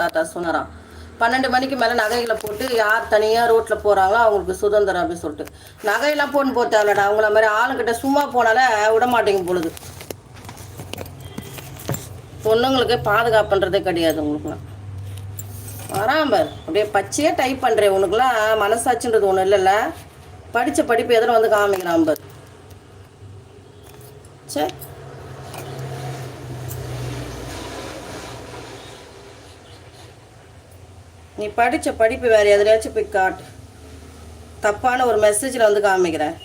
தாத்தா சொன்னாராம் பன்னெண்டு மணிக்கு மேலே நகைகளை போட்டு யார் தனியாக ரோட்டில் போகிறாங்களோ அவங்களுக்கு சுதந்திரம் அப்படின்னு சொல்லிட்டு. நகையெல்லாம் போட்டு போக தேவையில்லடா அவங்கள மாதிரி ஆளுங்கிட்ட சும்மா போனாலே விட மாட்டேங்க பொழுது. பொண்ணுங்களுக்கு பாதுகாப்புன்றதே கிடையாது உங்களுக்குலாம். வரான் அப்படியே பச்சையே டைப் பண்ணுறேன் உனக்குலாம் மனசாட்சின்றது ஒன்றும் இல்லைல்ல. படித்த படிப்பு எதனா வந்து காமிக்கிறான் சரி நீ படித்த படிப்பு வேறு எதுலையாச்சும் போய் காட்டு. தப்பான ஒரு மெசேஜில் வந்து காமிக்கிறேன்.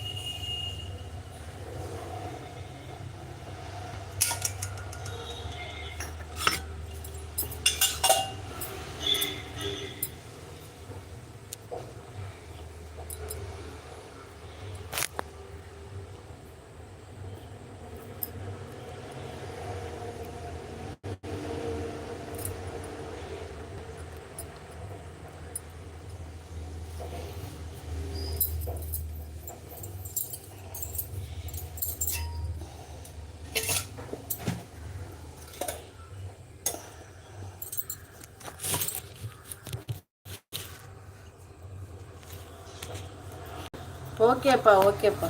ஓகேப்பா ஓகேப்பா.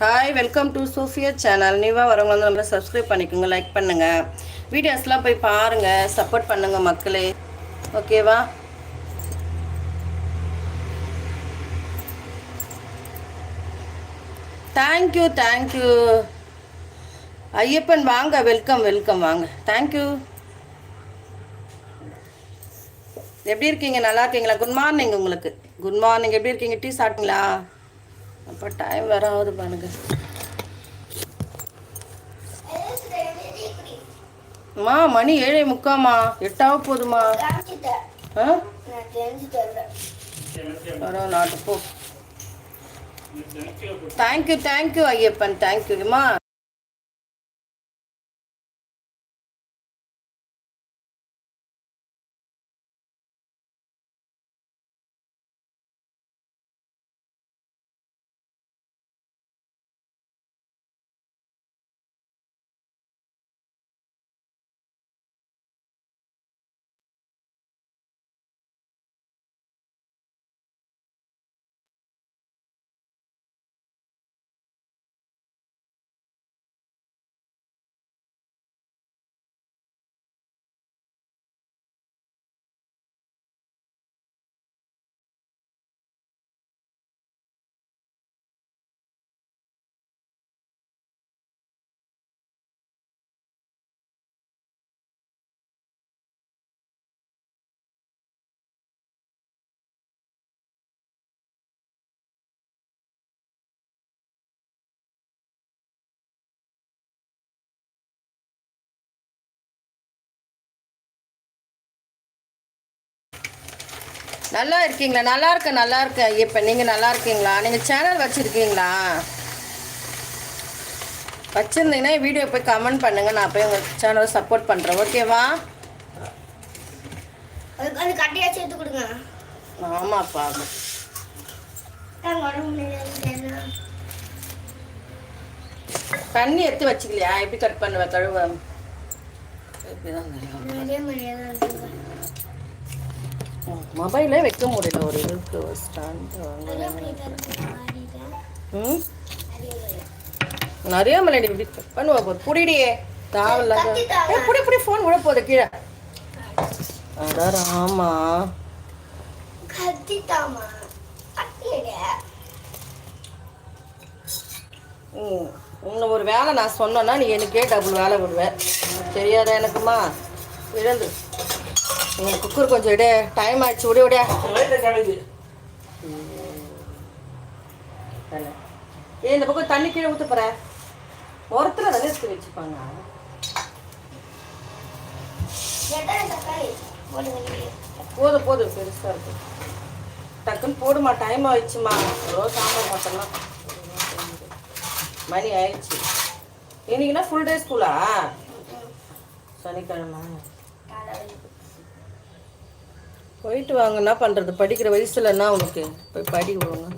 Hi welcome to Sufiya channel நீவாக வரவங்க வந்து நம்மளை சப்ஸ்கிரைப் பண்ணிக்கோங்க லைக் பண்ணுங்கள் வீடியோஸ்லாம் போய் பாருங்கள் சப்போர்ட் பண்ணுங்கள் மக்களே. ஓகேவா தேங்க்யூ தேங்க்யூ ஐயப்பன் வாங்க வெல்கம் வெல்கம் வாங்க. தேங்க்யூ எப்படி இருக்கீங்க? நல்லா இருக்கீங்களா? குட் மார்னிங் உங்களுக்கு. குட் மார்னிங் எப்படி இருக்கீங்க? டீ சாப்பிட்டீங்களா? அப்போ டைம் வேற ஆகுது பாருங்க. மா மணி ஏழை முக்காமா எட்டாக போதுமா ஆ? வரோம் நாட்டு போ. Thank you thank you Ayyappan. தேங்க்யூமா நல்லா இருக்கீங்களா? நல்லா இருக்கேன் நல்லா இருக்கேன் இப்போ நீங்கள் நல்லா இருக்கீங்களா? நீங்கள் சேனல் வச்சுருக்கீங்களா? வச்சுருந்தீங்கன்னா வீடியோ போய் கமெண்ட் பண்ணுங்கள் நான் போய் உங்கள் சேனலை சப்போர்ட் பண்ணுறேன் ஓகேவா அது கட்டையா சேர்த்து கொடுங்க. ஆமாப்பா. தண்ணி எடுத்து வச்சுக்கலையா? எப்படி கட் பண்ணுவேன் கழுவ? இப்படிதான் தெரியும். நிறைய மரியாதை இருக்குங்க. மொபைலே வைக்க முடியல. ஒரு இருக்கு ஸ்டாண்ட். ம்? நிறைய மலையடி இப்படி பண்ணுவா போது புடிடியே தாங்க. ஏ புடி புடி ஃபோன் விட போகுது கீழே. அடார் ஆமா உன்னை ஒரு வேலை நான் சொன்னேன்னா நீ எனக்கே டபுள் வேலை விடுவேன் தெரியாதா எனக்குமா? இழந்து. உங்கள் குக்கர் கொஞ்சம் விட டைம் ஆயிடுச்சு விட விட ஏ இந்த பக்கம் தண்ணி கீழே ஊற்ற போற? ஒருத்தர் தானே எடுத்து வச்சுப்பாங்க. போதும் போதும் பெருசாக இருக்கு. டக்குன்னு போடுமா டைம் ஆயிடுச்சுமா. ஏதோ சாம்பார் மட்டும்லாம் மணி ஆயிடுச்சு. இன்னைக்குன்னா ஃபுல் டே ஸ்கூலா சனிக்கிழமை. போயிட்டு வாங்க. என்ன பண்ணுறது படிக்கிற வயசுல என்ன உனக்கு போய் படி விடுங்க.